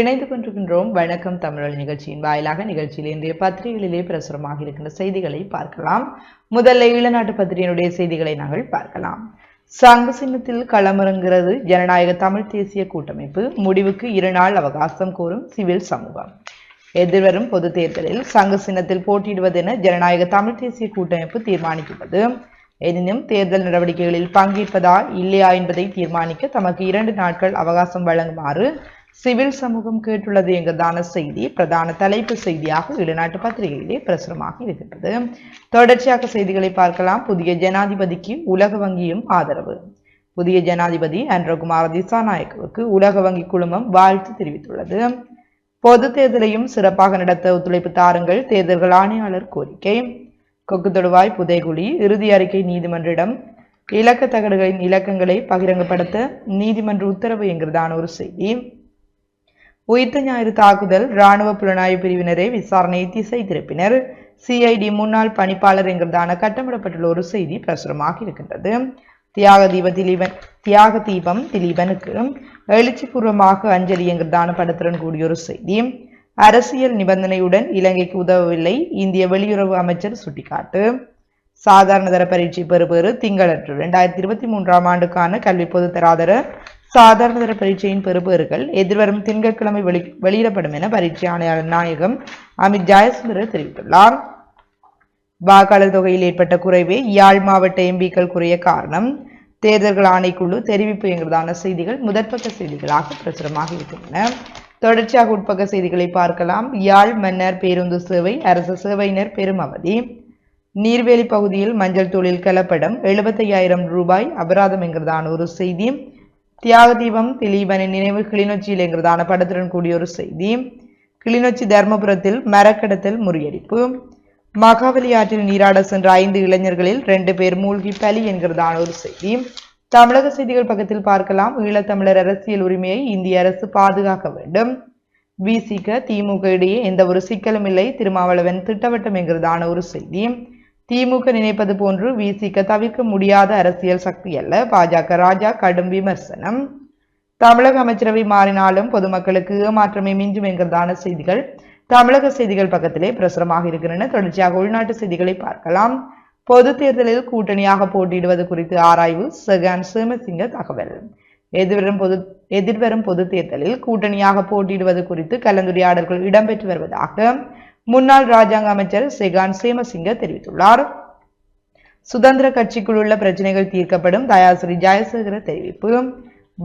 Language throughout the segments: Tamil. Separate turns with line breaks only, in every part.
இணைந்து கொண்டிருக்கின்றோம் வணக்கம் தமிழ் நிகழ்ச்சியின் வாயிலாக நிகழ்ச்சியில் இன்றைய பத்திரிகைகளிலே பிரசுரமாக இருக்கின்ற செய்திகளை பார்க்கலாம் முதல்ல ஈழநாட்டு பத்திரிகையினுடைய செய்திகளை நாங்கள் பார்க்கலாம் சங்கு சின்னத்தில் களமிறங்கிறது ஜனநாயக தமிழ் தேசிய கூட்டமைப்பு முடிவுக்கு இரு நாள் அவகாசம் கோரும் சிவில் சமூகம் எதிர்வரும் பொது தேர்தலில் சங்கு சின்னத்தில் போட்டியிடுவதென ஜனநாயக தமிழ் தேசிய கூட்டமைப்பு தீர்மானித்துள்ளது எனினும் தேர்தல் நடவடிக்கைகளில் பங்கேற்பதா இல்லையா என்பதை தீர்மானிக்க தமக்கு இரண்டு நாட்கள் அவகாசம் வழங்குமாறு சிவில் சமூகம் கேட்டுள்ளது எங்கள் தான செய்தி பிரதான தலைப்பு செய்தியாக வெளிநாட்டு பத்திரிகையிலே பிரசுரமாக இருக்கிறது தொடர்ச்சியாக செய்திகளை பார்க்கலாம் புதிய ஜனாதிபதிக்கு உலக வங்கியும் ஆதரவு புதிய ஜனாதிபதி அன்றகுமார் திசாநாயக்கவுக்கு உலக வங்கி குழுமம் வாழ்த்து தெரிவித்துள்ளது பொது தேர்தலையும் சிறப்பாக நடத்த ஒத்துழைப்பு தாருங்கள் தேர்தல்கள் ஆணையாளர் கோரிக்கை கொக்கு தொடுவாய் புதைகுழி இறுதி அறிக்கை நீதிமன்றிடம் இலக்க தகடுகளின் இலக்கங்களை பகிரங்கப்படுத்த நீதிமன்ற உத்தரவு என்கிறதான ஒரு செய்தி உயிர்த்த ஞாயிறு தாக்குதல் இராணுவ புலனாய்வு பிரிவினரை விசாரணையை திசை திருப்பினர் சிஐடி முன்னாள் பணிப்பாளர் என்கிறதான கட்டமிடப்பட்டுள்ள ஒரு செய்தி பிரசுரமாக இருக்கின்றது தியாக தீப திலீபன் தியாக தீபம் திலீபனுக்கு எழுச்சிபூர்வமாக அஞ்சலி என்கிறதான படத்துடன் கூடிய ஒரு செய்தி அரசியல் நிபந்தனையுடன் இலங்கைக்கு உதவவில்லை இந்திய வெளியுறவு அமைச்சர் சுட்டிக்காட்டு சாதாரண தர பரீட்சை பெறுபேறு திங்களன்று இரண்டாயிரத்தி இருபத்தி மூன்றாம் ஆண்டுக்கான கல்வி பொது தராதர தர பரீட்சையின் பெறுபேறுகள் எதிர்வரும் திங்கட்கிழமை வெளி வெளியிடப்படும் என பரீட்சை ஆணையாளர் நாயகம் அமித் ஜாயசுந்தரர் தெரிவித்துள்ளார் வாக்காளர் தொகையில் ஏற்பட்ட குறைவே யாழ் மாவட்ட எம்பிக்கள் குறைய காரணம் தேர்தல்கள் ஆணைக்குழு தெரிவிப்பு என்கிறதான செய்திகள் முதற்பக்க செய்திகளாக பிரசுரமாக இருக்கின்றன தொடர்ச்சியாக உட்பக்க செய்திகளை பார்க்கலாம் யாழ் மன்னர் பேருந்து சேவை அரசு சேவையினர் பெரும் அவதி நீர்வேலி பகுதியில் மஞ்சள் தொழில் கலப்படம் எழுபத்தையாயிரம் ரூபாய் அபராதம் என்கிறதான ஒரு செய்தி தியாக தீபம் திலீபனின் நினைவு கிளிநொச்சியிலேங்கிறதான படத்துடன் கூடிய ஒரு செய்தி கிளிநொச்சி தர்மபுரத்தில் மரக்கடத்தில் முறியடிப்பு மகாவலி ஆற்றில் நீராட சென்ற ஐந்து இளைஞர்களில் ரெண்டு பேர் மூழ்கி பலி என்கிறதான ஒரு செய்தி தமிழக செய்திகள் பக்கத்தில் பார்க்கலாம் ஈழத்தமிழர் அரசியல் உரிமையை இந்திய அரசு பாதுகாக்க வேண்டும் விசிக திமுக இடையே எந்த ஒரு சிக்கலும் இல்லை திருமாவளவன் திட்டவட்டம் என்கிறதான ஒரு செய்தி திமுக நினைப்பது போன்று விசிக தவிர்க்க முடியாத அரசியல் சக்தி அல்ல பாஜக ராஜா கடும் விமர்சனம் தமிழக அமைச்சரவை மாறினாலும் பொதுமக்களுக்கு ஏமாற்றமே மிஞ்சும் என்கிறதான செய்திகள் தமிழக செய்திகள் பக்கத்திலே பிரசுரமாக இருக்கின்றன தொடர்ச்சியாக உள்நாட்டு செய்திகளை பார்க்கலாம் பொது தேர்தலில் கூட்டணியாக போட்டியிடுவது குறித்து ஆராய்வு சகான் சேமசிங்க தகவல் எதிர்வரும் பொது எதிர்வரும் பொது தேர்தலில் கூட்டணியாக போட்டியிடுவது குறித்து கலந்துரையாடல்கள் இடம்பெற்று வருவதாக முன்னாள் ராஜாங்க அமைச்சர் ஸ்ரீகாந்த் சேமசிங்க தெரிவித்துள்ளார் சுதந்திர கட்சிக்குள் உள்ள பிரச்சனைகள் தீர்க்கப்படும் தயாசிரி ஜெயசேகர தெரிவிப்பு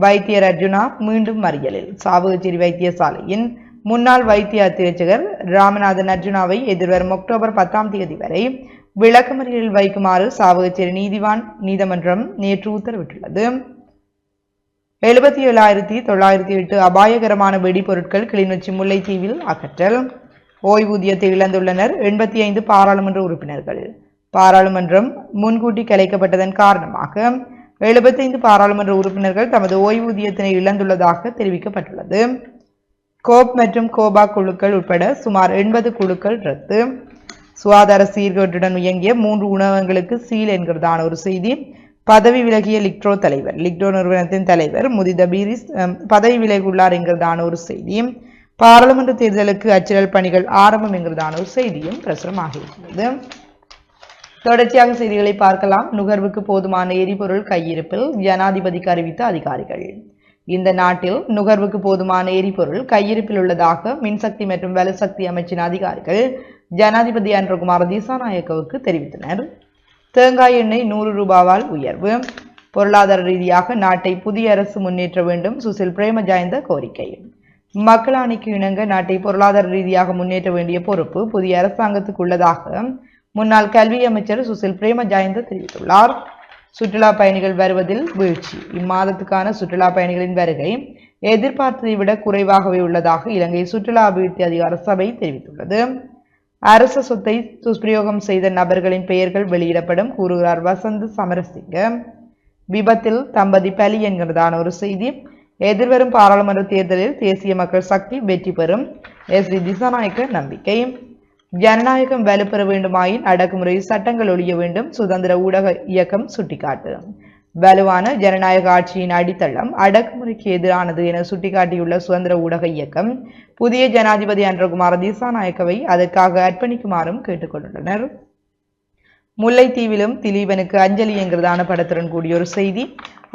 வைத்தியர் அர்ஜுனா மீண்டும் மறியலில் சாவகச்சேரி வைத்தியசாலையின் முன்னாள் வைத்திய அத்தியட்சகர் ராமநாதன் அர்ஜுனாவை எதிர்வரும் அக்டோபர் பத்தாம் தேதி வரை விளக்கமறியலில் வைக்குமாறு சாவகச்சேரி நீதிவான் நீதிமன்றம் நேற்று உத்தரவிட்டுள்ளது எழுபத்தி ஏழாயிரத்தி தொள்ளாயிரத்தி எட்டு அபாயகரமான வெடிப்பொருட்கள் கிளிநொச்சி முல்லைத்தீவில் அகற்றல் ஓய்வூதியத்தை இழந்துள்ளனர் எண்பத்தி ஐந்து பாராளுமன்ற உறுப்பினர்கள் பாராளுமன்றம் முன்கூட்டி கலைக்கப்பட்டதன் காரணமாக எழுபத்தைந்து பாராளுமன்ற உறுப்பினர்கள் தமது ஓய்வூதியத்தினை இழந்துள்ளதாக தெரிவிக்கப்பட்டுள்ளது கோப் மற்றும் கோபா குழுக்கள் உட்பட சுமார் எண்பது குழுக்கள் ரத்து சுகாதார சீர்கேட்டுடன் இயங்கிய மூன்று உணவகங்களுக்கு சீல் என்கிறதான ஒரு செய்தி பதவி விலகிய லிக்ட்ரோ தலைவர் லிக்ட்ரோ நிறுவனத்தின் தலைவர் முதித பீரிஸ் பதவி விலகுள்ளார் என்கிறதான ஒரு செய்தி பாராளுமன்ற தேர்தலுக்கு அச்சிடல் பணிகள் ஆரம்பம் என்கிறதான ஒரு செய்தியும் பிரசுரமாகியிருக்கிறது தொடர்ச்சியாக செய்திகளை பார்க்கலாம் நுகர்வுக்கு போதுமான எரிபொருள் கையிருப்பில் ஜனாதிபதிக்கு அறிவித்த அதிகாரிகள் இந்த நாட்டில் நுகர்வுக்கு போதுமான எரிபொருள் கையிருப்பில் உள்ளதாக மின்சக்தி மற்றும் வலுசக்தி அமைச்சின் அதிகாரிகள் ஜனாதிபதி அன்றகுமார் தீசாநாயக்கவுக்கு தெரிவித்தனர் தேங்காய் எண்ணெய் நூறு ரூபாவால் உயர்வு பொருளாதார ரீதியாக நாட்டை புதிய அரசு முன்னேற்ற வேண்டும் சுசில் பிரேமஜாயந்த கோரிக்கை மக்களாணிக்கு இணங்க நாட்டை பொருளாதார ரீதியாக முன்னேற்ற வேண்டிய பொறுப்பு புதிய அரசாங்கத்துக்கு உள்ளதாக முன்னாள் கல்வி அமைச்சர் சுசில் பிரேம ஜெயந்த தெரிவித்துள்ளார் சுற்றுலா பயணிகள் வருவதில் வீழ்ச்சி இம்மாதத்துக்கான சுற்றுலா பயணிகளின் வருகை எதிர்பார்த்ததை விட குறைவாகவே உள்ளதாக இலங்கை சுற்றுலா அபிவிருத்தி அதிகார சபை தெரிவித்துள்ளது அரச சொத்தை துஷ்பிரயோகம் செய்த நபர்களின் பெயர்கள் வெளியிடப்படும் கூறுகிறார் வசந்த் சமரசிங்க விபத்தில் தம்பதி பலி என்கிறதான ஒரு செய்தி எதிர்வரும் பாராளுமன்ற தேர்தலில் தேசிய மக்கள் சக்தி வெற்றி பெறும் எஸ் டி திசாநாயக்க நம்பிக்கை ஜனநாயகம் வலுப்பெற வேண்டுமாயின் அடக்குமுறை சட்டங்கள் ஒழிய வேண்டும் சுதந்திர ஊடக இயக்கம் சுட்டிக்காட்டு வலுவான ஜனநாயக ஆட்சியின் அடித்தளம் அடக்குமுறைக்கு எதிரானது என சுட்டிக்காட்டியுள்ள சுதந்திர ஊடக இயக்கம் புதிய ஜனாதிபதி அன்றகுமார் திசாநாயக்கவை அதற்காக அர்ப்பணிக்குமாறும் கேட்டுக்கொண்டுள்ளனர் முல்லைத்தீவிலும் திலீபனுக்கு அஞ்சலி என்கிறதான படத்துடன் கூடிய ஒரு செய்தி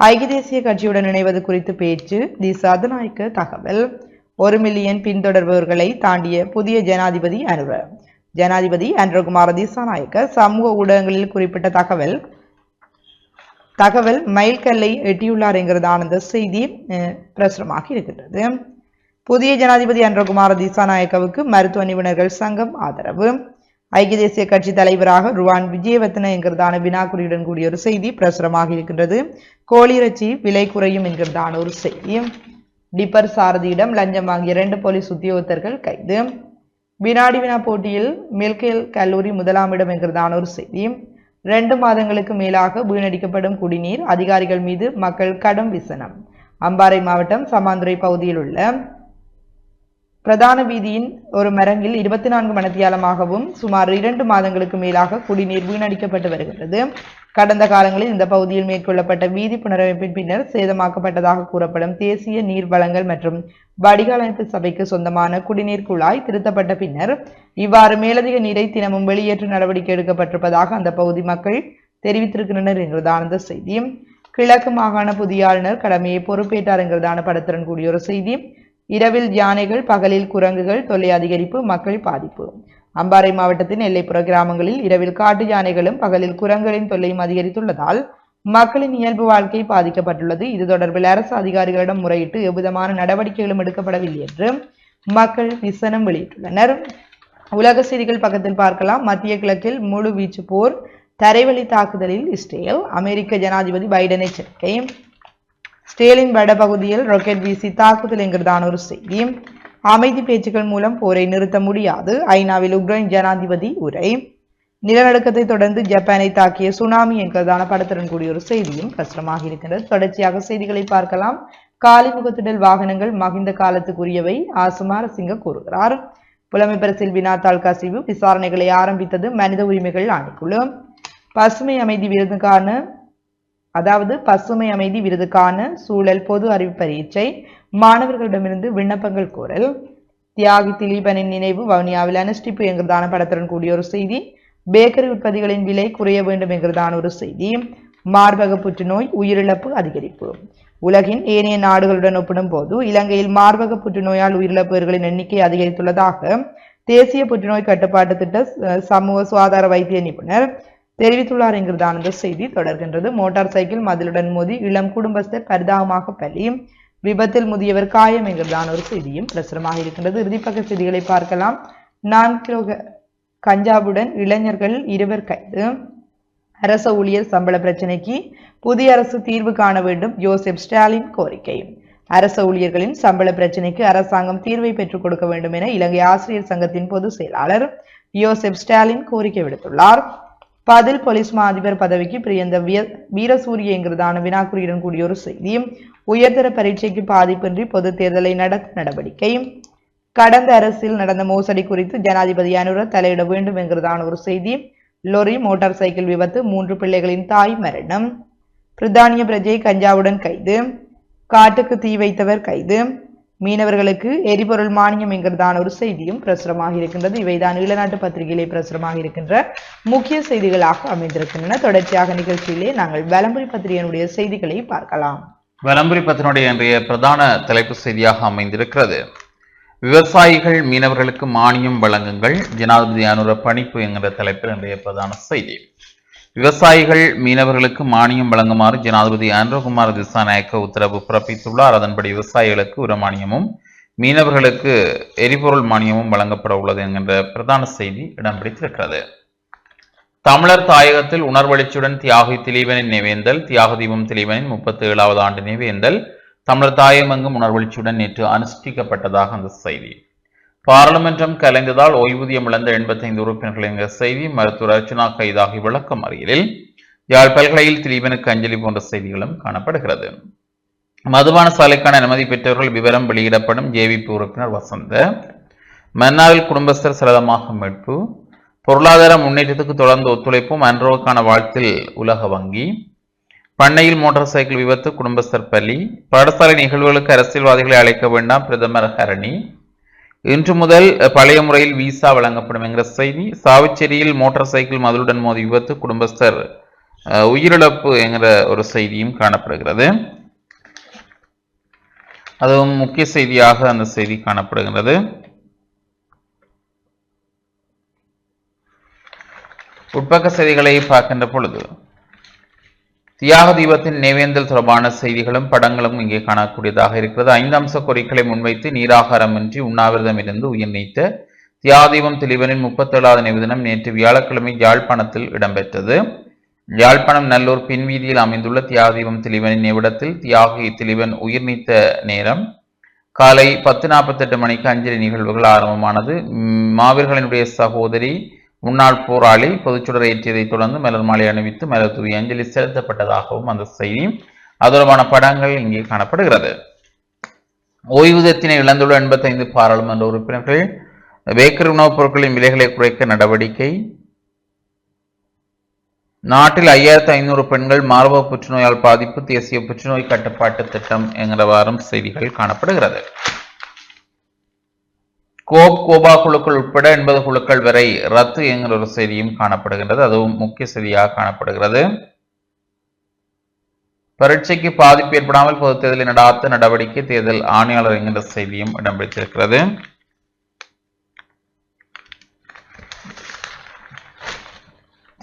ஐக்கிய தேசிய கட்சியுடன் இணைவது குறித்து பேச்சு தி சதுநாயக்க தகவல் ஒரு மில்லியன் பின்தொடர்பவர்களை தாண்டிய புதிய ஜனாதிபதி அனுர ஜனாதிபதி அன்றகுமார தீசாநாயக்க சமூக ஊடகங்களில் குறிப்பிட்ட தகவல் தகவல் மைல்கல்லை எட்டியுள்ளார் என்கிறதான இந்த செய்தி பிரசுரமாக இருக்கின்றது புதிய ஜனாதிபதி அன்றகுமார திசாநாயக்கவுக்கு மருத்துவ நிபுணர்கள் சங்கம் ஆதரவு ஐக்கிய தேசிய கட்சி தலைவராக ருவான் விஜயவர்த்தன என்கிறதான வினாக்குறியுடன் கூடிய ஒரு செய்தி பிரசுரமாக இருக்கின்றது கோழிரச்சி விலை குறையும் என்கிறதான ஒரு செய்தியும் டிப்பர் சாரதியிடம் லஞ்சம் வாங்கிய இரண்டு போலீஸ் உத்தியோகத்தர்கள் கைது வினாடி வினா போட்டியில் மில்கேல் கல்லூரி முதலாமிடம் என்கிறதான ஒரு செய்தியும் ரெண்டு மாதங்களுக்கு மேலாக வீணடிக்கப்படும் குடிநீர் அதிகாரிகள் மீது மக்கள் கடும் விசனம் அம்பாறை மாவட்டம் சமாந்துரை பகுதியில் உள்ள பிரதான வீதியின் ஒரு மரங்கில் இருபத்தி நான்கு மணத்தியாலமாகவும் சுமார் இரண்டு மாதங்களுக்கு மேலாக குடிநீர் வீணடிக்கப்பட்டு வருகிறது கடந்த காலங்களில் இந்த பகுதியில் மேற்கொள்ளப்பட்ட வீதி புனரமைப்பின் பின்னர் சேதமாக்கப்பட்டதாக கூறப்படும் தேசிய நீர் வளங்கள் மற்றும் வடிகாலமைப்பு சபைக்கு சொந்தமான குடிநீர் குழாய் திருத்தப்பட்ட பின்னர் இவ்வாறு மேலதிக நீரை தினமும் வெளியேற்றும் நடவடிக்கை எடுக்கப்பட்டிருப்பதாக அந்த பகுதி மக்கள் தெரிவித்திருக்கின்றனர் என்றதான செய்தி கிழக்கு மாகாண புதிய ஆளுநர் கடமையை பொறுப்பேற்றார் என்கிறதான படத்துடன் கூடிய ஒரு செய்தி இரவில் யானைகள் பகலில் குரங்குகள் தொல்லை அதிகரிப்பு மக்கள் பாதிப்பு அம்பாறை மாவட்டத்தின் எல்லைப்புற கிராமங்களில் இரவில் காட்டு யானைகளும் பகலில் குரங்குகளின் தொல்லையும் அதிகரித்துள்ளதால் மக்களின் இயல்பு வாழ்க்கை பாதிக்கப்பட்டுள்ளது இது தொடர்பில் அரசு அதிகாரிகளிடம் முறையிட்டு எவ்விதமான நடவடிக்கைகளும் எடுக்கப்படவில்லை என்று மக்கள் விசனம் வெளியிட்டுள்ளனர் உலக செய்திகள் பக்கத்தில் பார்க்கலாம் மத்திய கிழக்கில் முழு வீச்சு போர் தரைவழி தாக்குதலில் இஸ்ரேல் அமெரிக்க ஜனாதிபதி பைடனை சேர்க்கை ஸ்டேலின் வடபகுதியில் ராக்கெட் வீசி தாக்குதல் என்கிறதான ஒரு செய்தி அமைதி பேச்சுக்கள் மூலம் போரை நிறுத்த முடியாது ஐநாவில் உக்ரைன் ஜனாதிபதி உரை நிலநடுக்கத்தை தொடர்ந்து ஜப்பானை தாக்கிய சுனாமி என்கிறதான படத்துடன் கூடிய ஒரு செய்தியும் கஷ்டமாக இருக்கின்றது தொடர்ச்சியாக செய்திகளை பார்க்கலாம் காலிமுகத்திடல் வாகனங்கள் மகிந்த காலத்துக்குரியவை ஆசுமார சிங்க கூறுகிறார் புலமைப்பரசில் வினாத்தாள் கசிவு விசாரணைகளை ஆரம்பித்தது மனித உரிமைகள் ஆணைக்குழு பசுமை அமைதி விருதுக்கான அதாவது பசுமை அமைதி விருதுக்கான சூழல் பொது அறிவு பரீட்சை மாணவர்களிடமிருந்து விண்ணப்பங்கள் கோரல் தியாகி திலீபனின் நினைவு வவுனியாவில் அனுஷ்டிப்பு என்கிறதான படத்துடன் கூடிய ஒரு செய்தி பேக்கரி உற்பத்திகளின் விலை குறைய வேண்டும் என்கிறதான ஒரு செய்தி மார்பக புற்றுநோய் உயிரிழப்பு அதிகரிப்பு உலகின் ஏனைய நாடுகளுடன் ஒப்பிடும் போது இலங்கையில் மார்பக புற்றுநோயால் உயிரிழப்பவர்களின் எண்ணிக்கை அதிகரித்துள்ளதாக தேசிய புற்றுநோய் கட்டுப்பாட்டு திட்ட சமூக சுகாதார வைத்திய நிபுணர் தெரிவித்துள்ளார் என்கிறதான அந்த செய்தி தொடர்கின்றது மோட்டார் சைக்கிள் மதிலுடன் மோதி இளம் குடும்பஸ்தர் பரிதாபமாக பள்ளியும் விபத்தில் முதியவர் காயம் என்கிறதான ஒரு செய்தியும் பிரசுரமாக இருக்கின்றது இறுதிப்பக்க செய்திகளை பார்க்கலாம் நான் கஞ்சாவுடன் இளைஞர்கள் இருவர் கைது அரச ஊழியர் சம்பள பிரச்சினைக்கு புதிய அரசு தீர்வு காண வேண்டும் ஜோசப் ஸ்டாலின் கோரிக்கை அரச ஊழியர்களின் சம்பள பிரச்சினைக்கு அரசாங்கம் தீர்வை பெற்றுக் கொடுக்க வேண்டும் என இலங்கை ஆசிரியர் சங்கத்தின் பொதுச் செயலாளர் யோசெப் ஸ்டாலின் கோரிக்கை விடுத்துள்ளார் பதில் போலீஸ் மா அதிபர் பதவிக்கு பிரியந்த வீரசூரிய வீரசூரியங்கிறதான வினாக்குறியுடன் கூடிய ஒரு செய்தியும் உயர்தர பரீட்சைக்கு பாதிப்பின்றி பொது தேர்தலை நடத்த நடவடிக்கை கடந்த அரசில் நடந்த மோசடி குறித்து ஜனாதிபதி அனுர தலையிட வேண்டும் என்கிறதான ஒரு செய்தி லொரி மோட்டார் சைக்கிள் விபத்து மூன்று பிள்ளைகளின் தாய் மரணம் பிரித்தானிய பிரஜை கஞ்சாவுடன் கைது காட்டுக்கு தீ வைத்தவர் கைது மீனவர்களுக்கு எரிபொருள் மானியம் என்கிறதான ஒரு செய்தியும் பிரசுரமாக இருக்கின்றது இவைதான் ஈழநாட்டு பத்திரிகையிலே பிரசுரமாக இருக்கின்ற முக்கிய செய்திகளாக அமைந்திருக்கின்றன தொடர்ச்சியாக நிகழ்ச்சியிலே நாங்கள் வலம்புரி பத்திரிகையினுடைய செய்திகளை பார்க்கலாம்
வலம்புரி பத்தினுடைய இன்றைய பிரதான தலைப்பு செய்தியாக அமைந்திருக்கிறது விவசாயிகள் மீனவர்களுக்கு மானியம் வழங்குங்கள் ஜனாதிபதி அனுர பணிப்பு என்கிற தலைப்பில் இன்றைய பிரதான செய்தி விவசாயிகள் மீனவர்களுக்கு மானியம் வழங்குமாறு ஜனாதிபதி ஆண்ட்ரோகுமார் திசாநாயக்க உத்தரவு பிறப்பித்துள்ளார் அதன்படி விவசாயிகளுக்கு உர மானியமும் மீனவர்களுக்கு எரிபொருள் மானியமும் வழங்கப்பட உள்ளது என்கின்ற பிரதான செய்தி இடம் பிடித்திருக்கிறது தமிழர் தாயகத்தில் உணர்வெளிச்சுடன் தியாகி திலீபனின் நிவேந்தல் தியாக தீபம் திலீபனின் முப்பத்தி ஏழாவது ஆண்டு நிவேந்தல் தமிழர் தாயமங்கும் உணர்வெளிச்சுடன் நேற்று அனுஷ்டிக்கப்பட்டதாக அந்த செய்தி பாராளுமன்றம் கலைந்ததால் ஓய்வூதியம் இழந்த எண்பத்தைந்து உறுப்பினர்களின் செய்தி மருத்துவர் அர்ச்சனா கைதாகி விளக்கம் அறியலில் யாழ் பல்கலையில் திலீபனுக்கு அஞ்சலி போன்ற செய்திகளும் காணப்படுகிறது மதுபான சாலைக்கான அனுமதி பெற்றவர்கள் விவரம் வெளியிடப்படும் ஜேவிபி உறுப்பினர் வசந்த மன்னாவில் குடும்பஸ்தர் சரதமாக மீட்பு பொருளாதார முன்னேற்றத்துக்கு தொடர்ந்து ஒத்துழைப்பும் அன்றோவுக்கான வாழ்த்தில் உலக வங்கி பண்ணையில் மோட்டார் சைக்கிள் விபத்து குடும்பஸ்தர் பள்ளி பாடசாலை நிகழ்வுகளுக்கு அரசியல்வாதிகளை அழைக்க வேண்டாம் பிரதமர் ஹரணி இன்று முதல் பழைய முறையில் விசா வழங்கப்படும் என்கிற செய்தி சாவிச்சேரியில் மோட்டார் சைக்கிள் மதுளுடன் மோதி விபத்து குடும்பஸ்தர் உயிரிழப்பு என்கிற ஒரு செய்தியும் காணப்படுகிறது அதுவும் முக்கிய செய்தியாக அந்த செய்தி காணப்படுகிறது உட்பக்க செய்திகளை பார்க்கின்ற பொழுது தியாக தீபத்தின் நினைவேந்தல் தொடர்பான செய்திகளும் படங்களும் இங்கே காணக்கூடியதாக இருக்கிறது ஐந்து அம்ச கோரிக்கைகளை முன்வைத்து நீராகாரமின்றி உண்ணாவிரதம் இருந்து உயிர் நீத்த தியாதீபம் திலீபனின் முப்பத்தேழாவது நினைவு தினம் நேற்று வியாழக்கிழமை யாழ்ப்பாணத்தில் இடம்பெற்றது யாழ்ப்பாணம் நல்லூர் பின்வீதியில் அமைந்துள்ள தியாக தீபம் திலீபனின் நிமிடத்தில் தியாகி திலிவன் உயிர் நீத்த நேரம் காலை பத்து நாற்பத்தெட்டு மணிக்கு அஞ்சலி நிகழ்வுகள் ஆரம்பமானது மாவீர்களினுடைய சகோதரி முன்னாள் போராளி பொதுச்சுடரை ஏற்றியதைத் தொடர்ந்து மலர் மாலை அணிவித்து மலர் தூவி அஞ்சலி செலுத்தப்பட்டதாகவும் அந்த செய்தி அதுரமான படங்கள் இங்கே காணப்படுகிறது ஓய்வூதியத்தினை இழந்துள்ள எண்பத்தி ஐந்து பாராளுமன்ற உறுப்பினர்கள் பேக்கரி உணவுப் பொருட்களின் விலைகளை குறைக்க நடவடிக்கை நாட்டில் ஐயாயிரத்து ஐநூறு பெண்கள் மார்பக புற்றுநோயால் பாதிப்பு தேசிய புற்றுநோய் கட்டுப்பாட்டு திட்டம் என்கிற வாரம் செய்திகள் காணப்படுகிறது கோப் கோபா குழுக்கள் உட்பட எண்பது குழுக்கள் வரை ரத்து என்கிற ஒரு செய்தியும் காணப்படுகின்றது அதுவும் முக்கிய செய்தியாக காணப்படுகிறது பரீட்சைக்கு பாதிப்பு ஏற்படாமல் பொது தேர்தலை நடாத்த நடவடிக்கை தேர்தல் ஆணையாளர் என்கின்ற செய்தியும் இடம்பெற்றிருக்கிறது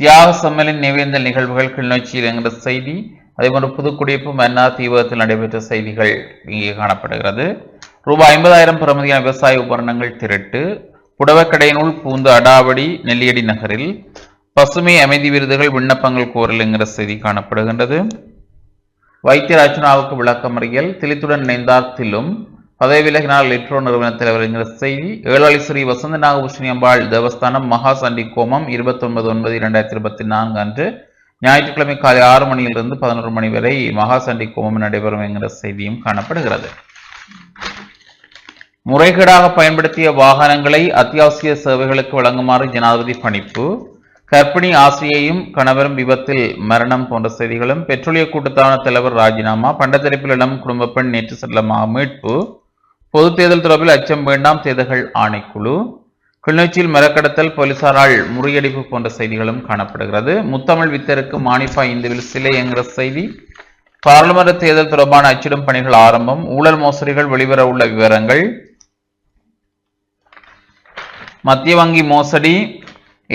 தியாக சம்மலின் நிவேந்தல் நிகழ்வுகள் கிளிநொச்சியில் என்கிற செய்தி அதேபோன்று புதுக்குடியிருப்பு மன்னார் தீவிரத்தில் நடைபெற்ற செய்திகள் இங்கே காணப்படுகிறது ரூபாய் ஐம்பதாயிரம் பெறுமதியான விவசாய உபகரணங்கள் திருட்டு புடவைக்கடையினுள் பூந்த அடாவடி நெல்லியடி நகரில் பசுமை அமைதி விருதுகள் விண்ணப்பங்கள் கோரல் என்கிற செய்தி காணப்படுகின்றது வைத்தியராஜனாவுக்கு விளக்கமறியல் திலித்துடன் இணைந்தார் பதவி விலகினால் லிட்ரோ நிறுவன தலைவர் என்கிற செய்தி ஏழாளி ஸ்ரீ வசந்த நாகபூஷணி அம்பாள் தேவஸ்தானம் மகா சண்டி கோமம் இருபத்தி ஒன்பது ஒன்பது இரண்டாயிரத்தி இருபத்தி நான்கு அன்று ஞாயிற்றுக்கிழமை காலை ஆறு மணியிலிருந்து பதினொரு மணி வரை மகா சண்டி கோமம் நடைபெறும் என்கிற செய்தியும் காணப்படுகிறது முறைகேடாக பயன்படுத்திய வாகனங்களை அத்தியாவசிய சேவைகளுக்கு வழங்குமாறு ஜனாதிபதி பணிப்பு கர்ப்பிணி ஆசிரியையும் கணவரும் விபத்தில் மரணம் போன்ற செய்திகளும் பெட்ரோலிய கூட்டத்தான தலைவர் ராஜினாமா பண்டத்தரிப்பில் இடம் குடும்ப பெண் நேற்று செல்லமாக மீட்பு பொது தேர்தல் தொடர்பில் அச்சம் வேண்டாம் தேர்தல்கள் ஆணைக்குழு கிளிநொச்சியில் மரக்கடத்தல் போலீசாரால் முறியடிப்பு போன்ற செய்திகளும் காணப்படுகிறது முத்தமிழ் வித்தருக்கு மானிப்பா இந்துவில் சிலை என்கிற செய்தி பாராளுமன்ற தேர்தல் தொடர்பான அச்சிடும் பணிகள் ஆரம்பம் ஊழல் மோசடிகள் வெளிவர உள்ள விவரங்கள் மத்திய வங்கி மோசடி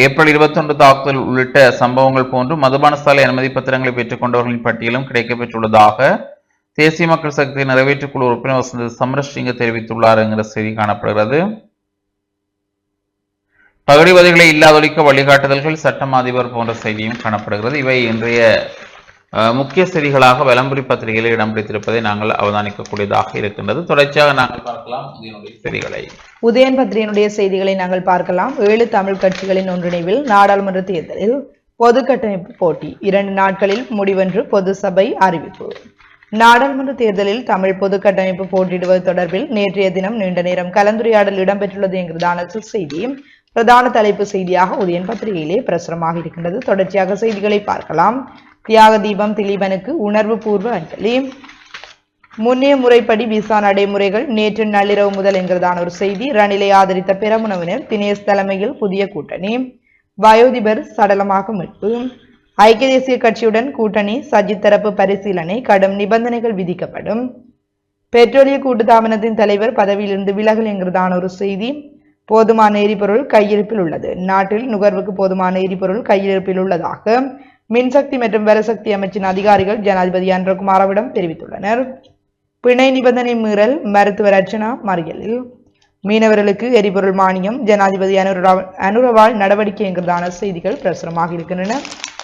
ஏப்ரல் ஒன்று தாக்குதல் உள்ளிட்ட சம்பவங்கள் போன்று மதுபான சாலை அனுமதி பத்திரங்களை கொண்டவர்களின் பட்டியலும் கிடைக்கப்பெற்றுள்ளதாக தேசிய மக்கள் சக்தி குழு உறுப்பினர் வசந்த சமரசிங்க தெரிவித்துள்ளார் என்கிற செய்தி காணப்படுகிறது பகுதிவதிகளை இல்லாதொழிக்க வழிகாட்டுதல்கள் சட்டம் அதிபர் போன்ற செய்தியும் காணப்படுகிறது இவை இன்றைய முக்கிய செய்திகளாக விளம்பரி பத்திரிகையில் இடம் பிடித்திருப்பதை நாங்கள் அவதானிக்கக்கூடியதாக இருக்கின்றது தொடர்ச்சியாக நாங்கள் பார்க்கலாம் செய்திகளை
உதயன் பத்திரிகையினுடைய செய்திகளை நாங்கள் பார்க்கலாம் ஏழு தமிழ் கட்சிகளின் ஒன்றிணைவில் நாடாளுமன்ற தேர்தலில் பொது கட்டமைப்பு போட்டி இரண்டு நாட்களில் முடிவென்று பொது சபை அறிவிப்பு நாடாளுமன்ற தேர்தலில் தமிழ் பொது கட்டமைப்பு போட்டியிடுவது தொடர்பில் நேற்றைய தினம் நீண்ட நேரம் கலந்துரையாடல் இடம்பெற்றுள்ளது என்கிறதான செய்தி பிரதான தலைப்பு செய்தியாக உதயன் பத்திரிகையிலே பிரசுரமாக இருக்கின்றது தொடர்ச்சியாக செய்திகளை பார்க்கலாம் தியாக தீபம் திலீபனுக்கு உணர்வு பூர்வ அஞ்சலி முன்னே முறைப்படி விசா நடைமுறைகள் நேற்று நள்ளிரவு முதல் என்கிறதான ஒரு செய்தி ரணிலை ஆதரித்த பிரமுனவினர் தினேஷ் தலைமையில் புதிய கூட்டணி வயோதிபர் சடலமாக மீட்பு ஐக்கிய தேசிய கட்சியுடன் கூட்டணி சஜித் தரப்பு பரிசீலனை கடும் நிபந்தனைகள் விதிக்கப்படும் பெட்ரோலிய தாபனத்தின் தலைவர் பதவியிலிருந்து விலகல் என்கிறதான ஒரு செய்தி போதுமான எரிபொருள் கையிருப்பில் உள்ளது நாட்டில் நுகர்வுக்கு போதுமான எரிபொருள் கையிருப்பில் உள்ளதாக மின்சக்தி மற்றும் வரசக்தி அமைச்சின் அதிகாரிகள் ஜனாதிபதி அன்றகுமாரவிடம் தெரிவித்துள்ளனர் பிணை நிபந்தனை மீறல் மருத்துவர் அர்ச்சனா மறியலில் மீனவர்களுக்கு எரிபொருள் மானியம் ஜனாதிபதி அனுரா அனுரவால் என்கிறதான செய்திகள் பிரசுரமாக இருக்கின்றன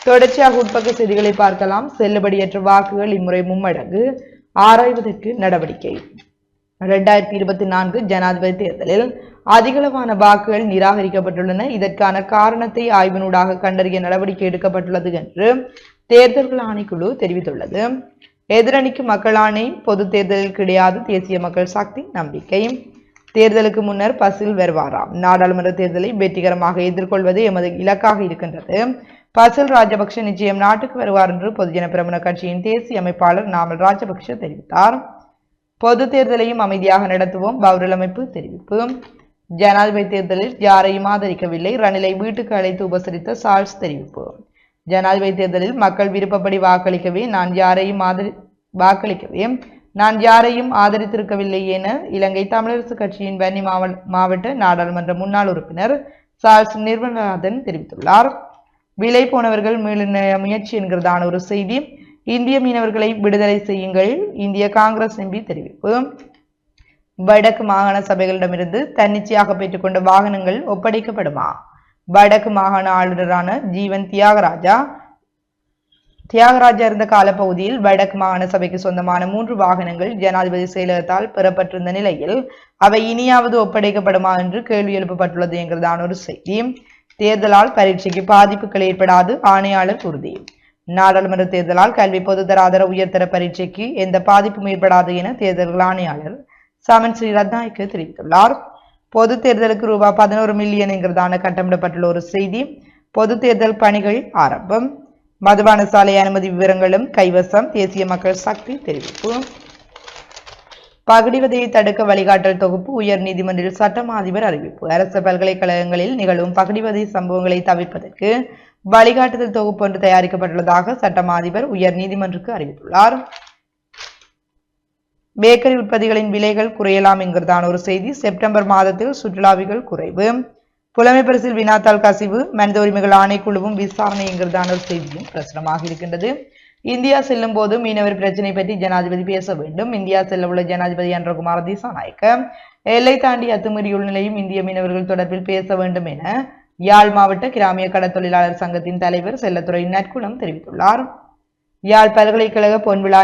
தொடர்ச்சியாக உட்பக்க செய்திகளை பார்க்கலாம் செல்லுபடியற்ற வாக்குகள் இம்முறை மும்மடங்கு ஆராய்வதற்கு நடவடிக்கை இரண்டாயிரத்தி இருபத்தி நான்கு ஜனாதிபதி தேர்தலில் அதிகளவான வாக்குகள் நிராகரிக்கப்பட்டுள்ளன இதற்கான காரணத்தை ஆய்வினூடாக கண்டறிய நடவடிக்கை எடுக்கப்பட்டுள்ளது என்று தேர்தல்கள் ஆணைக்குழு தெரிவித்துள்ளது எதிரணிக்கு மக்கள் ஆணை பொது தேர்தலில் கிடையாது தேசிய மக்கள் சக்தி நம்பிக்கை தேர்தலுக்கு முன்னர் பசில் வருவாராம் நாடாளுமன்ற தேர்தலை வெற்றிகரமாக எதிர்கொள்வது எமது இலக்காக இருக்கின்றது பசில் ராஜபக்ஷ நிச்சயம் நாட்டுக்கு வருவார் என்று பொதுஜன பிரமுன கட்சியின் தேசிய அமைப்பாளர் நாமல் ராஜபக்ஷ தெரிவித்தார் பொது தேர்தலையும் அமைதியாக நடத்துவோம் பௌரலமைப்பு தெரிவிப்பு ஜனாதிபதி தேர்தலில் யாரையும் ஆதரிக்கவில்லை ரணிலை வீட்டுக்கு அழைத்து உபசரித்த சார்ஸ் தெரிவிப்பு ஜனாதிபதி தேர்தலில் மக்கள் விருப்பப்படி வாக்களிக்கவே நான் யாரையும் ஆதரி வாக்களிக்கவே நான் யாரையும் ஆதரித்திருக்கவில்லை என இலங்கை தமிழரசு கட்சியின் வன்னி மாவட்ட நாடாளுமன்ற முன்னாள் உறுப்பினர் சார்ஸ் நிர்மலநாதன் தெரிவித்துள்ளார் விலை போனவர்கள் மீளின முயற்சி என்கிறதான ஒரு செய்தி இந்திய மீனவர்களை விடுதலை செய்யுங்கள் இந்திய காங்கிரஸ் எம்பி தெரிவிப்பு வடக்கு மாகாண சபைகளிடமிருந்து தன்னிச்சையாக பெற்றுக்கொண்ட வாகனங்கள் ஒப்படைக்கப்படுமா வடக்கு மாகாண ஆளுநரான ஜீவன் தியாகராஜா தியாகராஜா இருந்த காலப்பகுதியில் வடக்கு மாகாண சபைக்கு சொந்தமான மூன்று வாகனங்கள் ஜனாதிபதி செயலகத்தால் பெறப்பட்டிருந்த நிலையில் அவை இனியாவது ஒப்படைக்கப்படுமா என்று கேள்வி எழுப்பப்பட்டுள்ளது என்கிறதான ஒரு செய்தி தேர்தலால் பரீட்சைக்கு பாதிப்புகள் ஏற்படாது ஆணையாளர் உறுதி நாடாளுமன்ற தேர்தலால் கல்வி பொது தராதர உயர்தர பரீட்சைக்கு எந்த பாதிப்பும் ஏற்படாது என தேர்தல்கள் ஆணையாளர் சாமன் ஸ்ரீ ரத்னாய்க்கு தெரிவித்துள்ளார் பொது தேர்தலுக்கு ரூபாய் பதினோரு மில்லியன் என்கிறதான கட்டமிடப்பட்டுள்ள ஒரு செய்தி பொது தேர்தல் பணிகள் ஆரம்பம் மதுபான சாலை அனுமதி விவரங்களும் கைவசம் தேசிய மக்கள் சக்தி தெரிவிப்பு உதவி தடுக்க வழிகாட்டல் தொகுப்பு உயர் நீதிமன்றில் சட்டம் அதிபர் அறிவிப்பு அரசு பல்கலைக்கழகங்களில் நிகழும் பகிடிவதை சம்பவங்களை தவிர்ப்பதற்கு வழிகாட்டுதல் தொகுப்பு ஒன்று தயாரிக்கப்பட்டுள்ளதாக சட்டம் அதிபர் உயர் நீதிமன்றுக்கு அறிவித்துள்ளார் பேக்கரி உற்பத்திகளின் விலைகள் குறையலாம் என்கிறதான ஒரு செய்தி செப்டம்பர் மாதத்தில் சுற்றுலாவிகள் குறைவு புலமை பரிசில் வினாத்தால் கசிவு மனித உரிமைகள் ஆணைக்குழுவும் விசாரணை என்கிறதான ஒரு செய்தியும் பிரசுரமாக இருக்கின்றது இந்தியா செல்லும் போது மீனவர் பிரச்சனை பற்றி ஜனாதிபதி பேச வேண்டும் இந்தியா செல்ல உள்ள ஜனாதிபதி என்ற அன்றகுமார் திசாநாயக்க எல்லை தாண்டி அத்துமீறி நிலையும் இந்திய மீனவர்கள் தொடர்பில் பேச வேண்டும் என யாழ் மாவட்ட கிராமிய கடத் தொழிலாளர் சங்கத்தின் தலைவர் செல்லத்துறை நற்குளம் தெரிவித்துள்ளார் யாழ் பல்கலைக்கழக பொன்விழா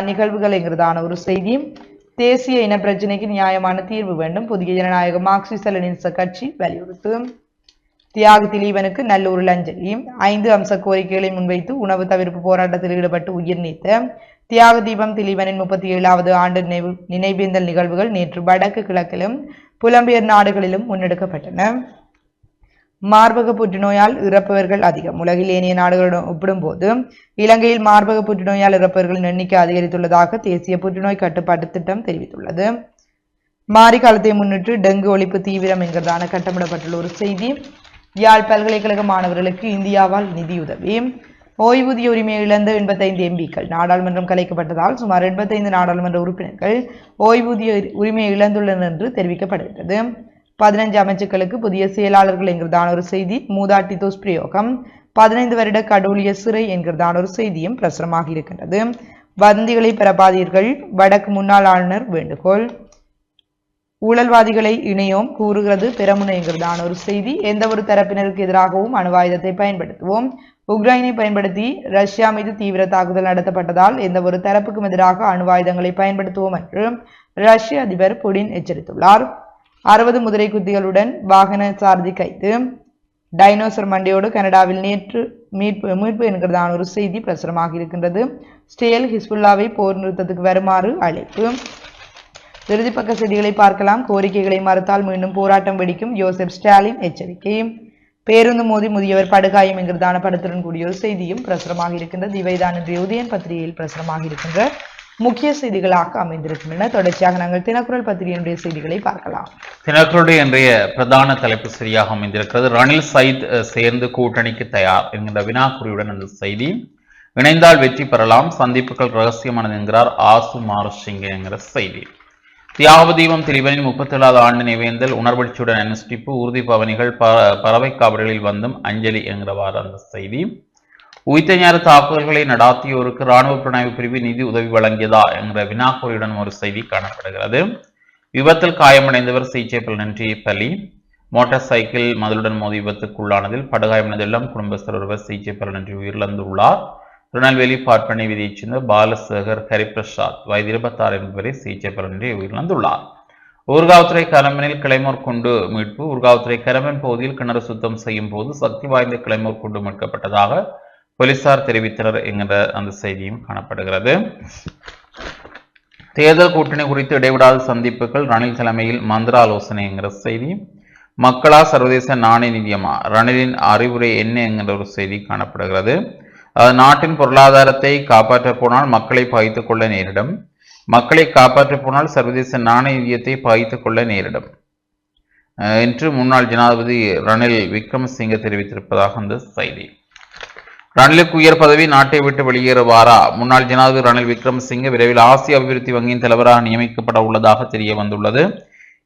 என்கிறதான ஒரு செய்தி தேசிய இன பிரச்சினைக்கு நியாயமான தீர்வு வேண்டும் புதிய ஜனநாயக மார்க்சிச கட்சி வலியுறுத்தும் தியாக திலீபனுக்கு ஒரு அஞ்சலியும் ஐந்து அம்ச கோரிக்கைகளை முன்வைத்து உணவு தவிர்ப்பு போராட்டத்தில் ஈடுபட்டு உயிர் நீத்த தியாக தீபம் திலீபனின் முப்பத்தி ஏழாவது ஆண்டு நினைவு நினைவேந்தல் நிகழ்வுகள் நேற்று வடக்கு கிழக்கிலும் புலம்பெயர் நாடுகளிலும் முன்னெடுக்கப்பட்டன மார்பக புற்றுநோயால் இறப்பவர்கள் அதிகம் உலகில் ஏனைய நாடுகளுடன் ஒப்பிடும்போது இலங்கையில் மார்பக புற்றுநோயால் இறப்பவர்களின் எண்ணிக்கை அதிகரித்துள்ளதாக தேசிய புற்றுநோய் கட்டுப்பாட்டு திட்டம் தெரிவித்துள்ளது மாறி காலத்தை முன்னிட்டு டெங்கு ஒழிப்பு தீவிரம் என்கிறதான கட்டமிடப்பட்டுள்ள ஒரு செய்தி யாழ் பல்கலைக்கழக மாணவர்களுக்கு இந்தியாவால் நிதியுதவி ஓய்வூதிய உரிமையை இழந்த எண்பத்தைந்து எம்பிக்கள் நாடாளுமன்றம் கலைக்கப்பட்டதால் சுமார் எண்பத்தைந்து நாடாளுமன்ற உறுப்பினர்கள் ஓய்வூதிய உரிமையை இழந்துள்ளனர் என்று தெரிவிக்கப்படுகிறது பதினஞ்சு அமைச்சுக்களுக்கு புதிய செயலாளர்கள் என்கிறதான ஒரு செய்தி மூதாட்டி தோஸ் பிரயோகம் பதினைந்து வருட கடவுளிய சிறை என்கிறதான ஒரு செய்தியும் பிரசுரமாக இருக்கின்றது வந்திகளை பெறப்பாதீர்கள் வடக்கு முன்னாள் ஆளுநர் வேண்டுகோள் ஊழல்வாதிகளை இணையோம் கூறுகிறது பெரமுனைங்கிறதான ஒரு செய்தி எந்த ஒரு தரப்பினருக்கு எதிராகவும் அணுவாயுதத்தை பயன்படுத்துவோம் உக்ரைனை பயன்படுத்தி ரஷ்யா மீது தீவிர தாக்குதல் நடத்தப்பட்டதால் எந்த ஒரு தரப்புக்கும் எதிராக அணுவாயுதங்களை பயன்படுத்துவோம் என்று ரஷ்ய அதிபர் புடின் எச்சரித்துள்ளார் அறுபது முதிரை குத்திகளுடன் வாகன சார்ஜி கைது டைனோசர் மண்டையோடு கனடாவில் நேற்று மீட்பு மீட்பு என்கிறதான ஒரு செய்தி பிரசுரமாக இருக்கின்றது ஸ்டேல் ஹிஸ்புல்லாவை போர் நிறுத்தத்துக்கு வருமாறு அழைப்பு இறுதிப்பக்க செய்திகளை பார்க்கலாம் கோரிக்கைகளை மறுத்தால் மீண்டும் போராட்டம் வெடிக்கும் யோசப் ஸ்டாலின் எச்சரிக்கை பேருந்து மோதி முதியவர் படுகாயம் என்கிறதான படத்துடன் கூடிய ஒரு செய்தியும் பிரசுரமாக இருக்கின்றது இவைதான் இன்றைய உதயன் பத்திரிகையில் பிரசுரமாக இருக்கின்ற முக்கிய செய்திகளாக அமைந்திருக்கும் என தொடர்ச்சியாக நாங்கள் தினக்குரல் பத்திரிகையினுடைய செய்திகளை பார்க்கலாம்
தினக்குரலுடைய இன்றைய பிரதான தலைப்பு சரியாக அமைந்திருக்கிறது ரணில் சயித் சேர்ந்து கூட்டணிக்கு தயார் என்கிற வினாக்குறியுடன் அந்த செய்தி இணைந்தால் வெற்றி பெறலாம் சந்திப்புகள் ரகசியமானது என்கிறார் ஆசு மாரசிங்க என்கிற செய்தி தியாகதீபம் திரிபனின் முப்பத்தேழாவது ஆண்டு நிவேந்தல் உணர்வெழுச்சியுடன் அனுஷ்டிப்பு உறுதி பவனிகள் பறவை காவலில் வந்தும் அஞ்சலி என்கிறவாறு அந்த செய்தி ஞாயிறு தாக்குதல்களை நடாத்தியோருக்கு இராணுவ புலனாய்வு பிரிவு நிதி உதவி வழங்கியதா என்ற வினாக்குறியுடன் ஒரு செய்தி காணப்படுகிறது விபத்தில் காயமடைந்தவர் சிகிச்சை பலனின்றி பலி மோட்டார் சைக்கிள் மதுளுடன் மோதி விபத்துக்குள்ளானதில் படுகாயமடைந்த எல்லாம் குடும்பஸ்தர் ஒருவர் சிகிச்சை பலனின்றி உயிரிழந்துள்ளார் திருநெல்வேலி பார்ப்பனை விதியைச் சேர்ந்த பாலசேகர் ஹரிபிரசாத் வயது இருபத்தாறு என்பவரை சிகிச்சை பலனின்றி உயிரிழந்துள்ளார் ஊர்காவத்துறை கரம்பனில் கிளைமோர் குண்டு மீட்பு ஊர்காவத்துறை கரம்பன் பகுதியில் கிணறு சுத்தம் செய்யும் போது சக்தி வாய்ந்த கிளைமோர் குண்டு மீட்கப்பட்டதாக போலீசார் தெரிவித்தனர் என்கிற அந்த செய்தியும் காணப்படுகிறது தேர்தல் கூட்டணி குறித்து இடைவிடாத சந்திப்புகள் ரணில் தலைமையில் மந்திர ஆலோசனை என்கிற செய்தி மக்களா சர்வதேச நாணய நிதியமா ரணிலின் அறிவுரை என்ன என்கிற ஒரு செய்தி காணப்படுகிறது நாட்டின் பொருளாதாரத்தை காப்பாற்ற போனால் மக்களை பாய்த்து கொள்ள நேரிடும் மக்களை காப்பாற்ற போனால் சர்வதேச நாணய நிதியத்தை பாய்த்து கொள்ள நேரிடும் என்று முன்னாள் ஜனாதிபதி ரணில் விக்ரமசிங்க தெரிவித்திருப்பதாக அந்த செய்தி ரணிலுக்கு உயர் பதவி நாட்டை விட்டு வெளியேறுவாரா முன்னாள் ஜனாதிபதி ரணில் விக்ரமசிங்க விரைவில் ஆசிய அபிவிருத்தி வங்கியின் தலைவராக நியமிக்கப்பட உள்ளதாக தெரிய வந்துள்ளது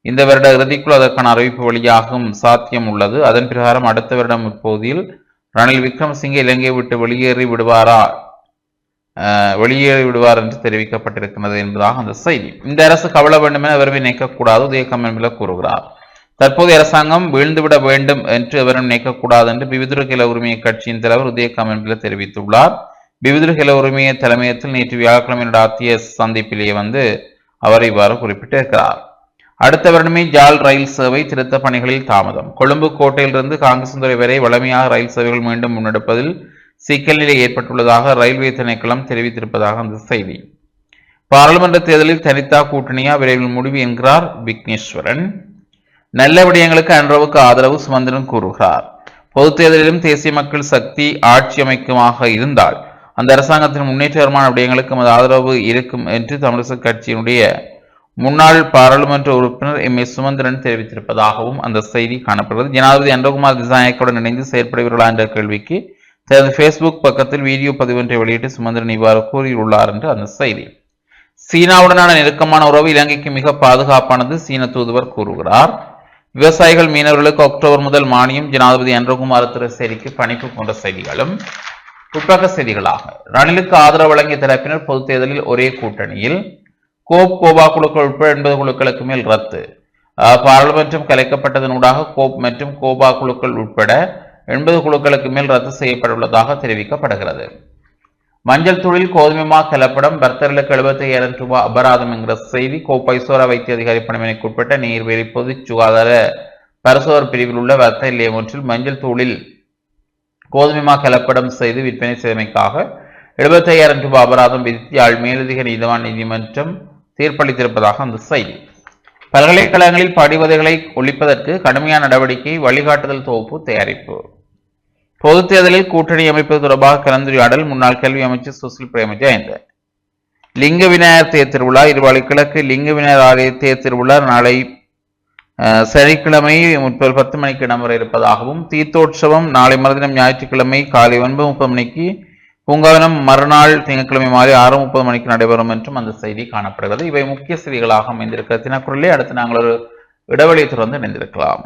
இந்த வருட இறுதிக்குள் அதற்கான அறிவிப்பு வழியாகும் சாத்தியம் உள்ளது அதன் பிரகாரம் அடுத்த வருடம் இப்போதில் ரணில் விக்ரமசிங்கே இலங்கையை விட்டு வெளியேறி விடுவாரா வெளியேறி விடுவார் என்று தெரிவிக்கப்பட்டிருக்கிறது என்பதாக அந்த செய்தி இந்த அரசு கவலை வேண்டும் என விரும்பி நினைக்கக்கூடாது உதயகம் கூறுகிறார் தற்போதைய அரசாங்கம் வீழ்ந்துவிட வேண்டும் என்று அவரும் நினைக்கக்கூடாது என்று விவிதுர கிள கட்சியின் தலைவர் உதய தெரிவித்துள்ளார் விவிதுர கிள உரிமைய தலைமையத்தில் நேற்று வியாழக்கிழமை நடாத்திய சந்திப்பிலேயே வந்து அவர் இவ்வாறு குறிப்பிட்டிருக்கிறார் அடுத்த வருடமே ஜால் ரயில் சேவை திருத்த பணிகளில் தாமதம் கொழும்பு கோட்டையிலிருந்து காங்கிரஸ் துறை வரை வளமையாக ரயில் சேவைகள் மீண்டும் முன்னெடுப்பதில் சிக்கல் நிலை ஏற்பட்டுள்ளதாக ரயில்வே திணைக்களம் தெரிவித்திருப்பதாக அந்த செய்தி பாராளுமன்ற தேர்தலில் தனித்தா கூட்டணியா விரைவில் முடிவு என்கிறார் விக்னேஸ்வரன் நல்ல விடயங்களுக்கு அன்றவுக்கு ஆதரவு சுமந்திரன் கூறுகிறார் பொது தேர்தலிலும் தேசிய மக்கள் சக்தி ஆட்சி அமைக்குமாக இருந்தால் அந்த அரசாங்கத்தின் முன்னேற்றகரமான விடயங்களுக்கு அது ஆதரவு இருக்கும் என்று தமிழக கட்சியினுடைய முன்னாள் பாராளுமன்ற உறுப்பினர் எம் ஏ சுமந்திரன் தெரிவித்திருப்பதாகவும் அந்த செய்தி காணப்படுகிறது ஜனாதிபதி அன்பகுமார் திசாயக்குடன் இணைந்து செயற்படுவீர்களா என்ற கேள்விக்கு தனது ஃபேஸ்புக் பக்கத்தில் வீடியோ பதிவு ஒன்றை வெளியிட்டு சுமந்திரன் இவ்வாறு கூறியுள்ளார் என்று அந்த செய்தி சீனாவுடனான நெருக்கமான உறவு இலங்கைக்கு மிக பாதுகாப்பானது சீன தூதுவர் கூறுகிறார் விவசாயிகள் மீனவர்களுக்கு அக்டோபர் முதல் மானியம் ஜனாதிபதி என்றகுமார திரசேரிக்கு பணிப்பு போன்ற செய்திகளும் உட்பக செய்திகளாக ரணிலுக்கு ஆதரவு வழங்கிய தரப்பினர் பொதுத் தேர்தலில் ஒரே கூட்டணியில் கோப் கோபா குழுக்கள் உட்பட எண்பது குழுக்களுக்கு மேல் ரத்து பாராளுமன்றம் கலைக்கப்பட்டதனூடாக கோப் மற்றும் கோபா குழுக்கள் உட்பட எண்பது குழுக்களுக்கு மேல் ரத்து செய்யப்பட்டுள்ளதாக தெரிவிக்கப்படுகிறது மஞ்சள் தொழில் கோதுமைமா கலப்படம் பர்தர்களுக்கு எழுபத்தி ஐயாயிரம் ரூபாய் அபராதம் என்கிற செய்தி கோப்பைசோரா வைத்திய அதிகாரி பணிமனைக்கு உட்பட்ட நீர்வேலி பொது சுகாதார பரிசோதர் பிரிவில் உள்ள வர்த்தக நிலையம் ஒன்றில் மஞ்சள் தூளில் கோதுமைமா கலப்படம் செய்து விற்பனை செய்தமைக்காக எழுபத்தி ஐயாயிரம் ரூபாய் அபராதம் விதித்து ஆள் மேலதிக நீதவான் நீதிமன்றம் தீர்ப்பளித்திருப்பதாக அந்த செய்தி பல்கலைக்கழகங்களில் படிவதைகளை ஒழிப்பதற்கு கடுமையான நடவடிக்கை வழிகாட்டுதல் தொகுப்பு தயாரிப்பு பொது தேர்தலில் கூட்டணி அமைப்பது தொடர்பாக கலந்துரையாடல் முன்னாள் கல்வி அமைச்சர் சுசில் பிரேமஜயந்த் லிங்க விநாயகர் தேர் திருவிழா இருவாளி கிழக்கு லிங்க விநாயகர் ஆலய தேர் திருவிழா நாளை சனிக்கிழமை முப்பது பத்து மணிக்கு இடம்பெற இருப்பதாகவும் தீர்த்தோற்சவம் நாளை மறுதினம் ஞாயிற்றுக்கிழமை காலை ஒன்பது முப்பது மணிக்கு பூங்காவனம் மறுநாள் திங்கட்கிழமை மாலை ஆறு முப்பது மணிக்கு நடைபெறும் என்றும் அந்த செய்தி காணப்படுகிறது இவை முக்கிய செய்திகளாக அமைந்திருக்கிற தினக்குரலே அடுத்து நாங்கள் ஒரு இடைவெளியை தொடர்ந்து இணைந்திருக்கலாம்